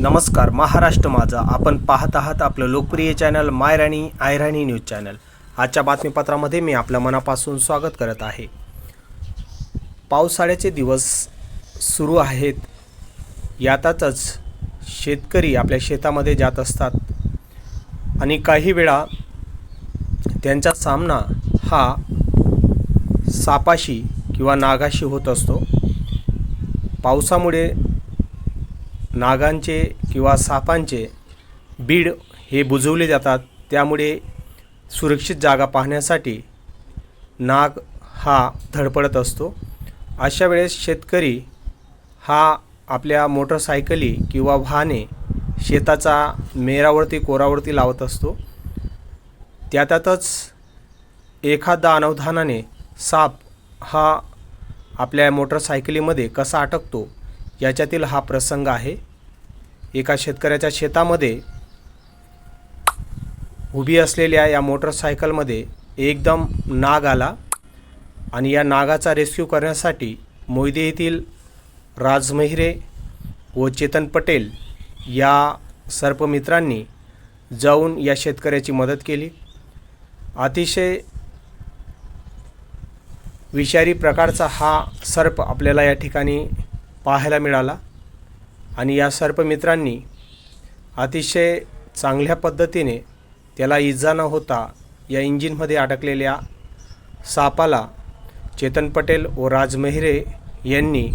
नमस्कार महाराष्ट्र माझा. आपण पाहत आहात आपलं लोकप्रिय channel Mayrani Ayrani news channel. आजच्या बातमीपत्रामध्ये मी आपल्या मनापासून स्वागत करत आहे. पावसाळ्याचे दिवस सुरू आहेत. यातच शेतकरी आपल्या शेतामध्ये जात असतात. आणि काही वेळा त्यांचा सामना हा सापाशी किंवा नागाशी होत असतो. पावसामुळे नागांचे किंवा सापांचे बीड हे बुजवले जातात. त्यामुळे सुरक्षित जागा पाहण्यासाठी नाग हा धडपडत असतो. अशा वेळेस शेतकरी हा आपल्या मोटरसायकली किंवा वाहने शेताचा मेरावरती कोरावरती लावत असतो. त्यातच एखादा अनवधानाने साप हा आपल्या मोटरसायकलीमध्ये कसा अटकतो याच्यातील हा प्रसंग आहे. एका शेतकऱ्याच्या शेतामध्ये उभी असलेल्या या मोटरसायकलमध्ये एकदम नाग आला आणि या नागाचा रेस्क्यू करण्यासाठी मोयदे येथील राजमहिरे व चेतन पटेल या सर्पमित्रांनी जाऊन या शेतकऱ्याची मदत केली. अतिशय विषारी प्रकारचा हा सर्प आपल्याला या ठिकाणी पाहायला मिळाला. आणि या सर्पमित्रांनी अतिशय चांगल्या पद्धतीने त्याला इजा न होता या इंजिनमध्ये अडकलेल्या सापाला चेतन पटेल व राज मेहरे यांनी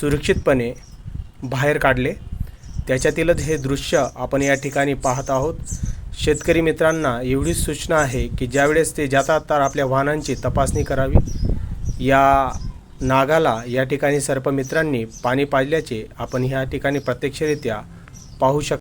सुरक्षितपणे बाहेर काढले. त्याच्यातीलच हे दृश्य आपण या ठिकाणी पाहत आहोत. शेतकरी मित्रांना एवढीच सूचना आहे की ज्यावेळेस ते जातात तर आपल्या वाहनांची तपासणी करावी. या नागाला या ठिकाणी सर्पमित्रांनी पाणी पाजल्याचे आपण ह्या ठिकाणी प्रत्यक्षरित्या पाहू शक